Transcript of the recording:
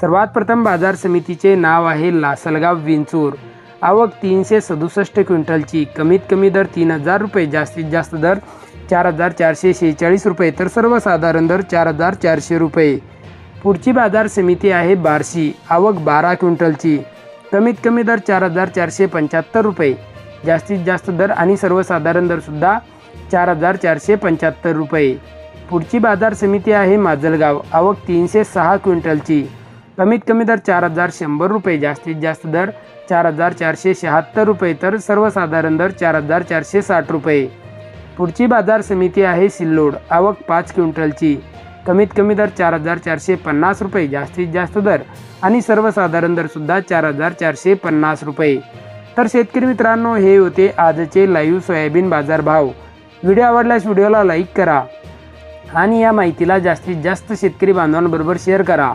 सर्वात प्रथम बाजार समितीचे नाव आहे लासलगाव विंचूर. आवक तीनशे सदुसष्ट क्विंटलची. कमीत कमी दर तीन हजार रुपये जास्तीत जास्त दर चार हजार चारशे शेहेचाळीस रुपये तर सर्वसाधारण दर चार हजार चारशे रुपये. पुढची बाजार समिती आहे बार्शी. आवक बारा क्विंटलची. कमीत कमी दर चार हजार चारशे पंच्याहत्तर रुपये. जास्तीत जास्त दर आणि सर्वसाधारण दरसुद्धा चार हजार चारशे पंच्याहत्तर रुपये. पुढची बाजार समिती आहे माजलगाव. आवक तीनशे सहा क्विंटलची. कमीत कमी दर चार हजार शंभर रुपये जास्तीत जास्त दर चार हजार चारशे शहात्तर रुपये तर सर्वसाधारण दर चार हजार चारशे साठ रुपये. पुढची बाजार समिती आहे सिल्लोड आवक पाच क्विंटलची. कमीत कमी दर चार हजार चारशे पन्नास रुपये जास्तीत जास्त दर आणि सर्वसाधारण दरसुद्धा चार हजार चारशे पन्नास रुपये. तर शेतकरी मित्रांनो हे होते आजचे लाईव्ह सोयाबीन बाजार भाव व्हिडिओ आवडल्यास व्हिडिओला लाईक करा आणि या माहितीला जास्तीत जास्त शेतकरी बांधवांबरोबर शेअर करा.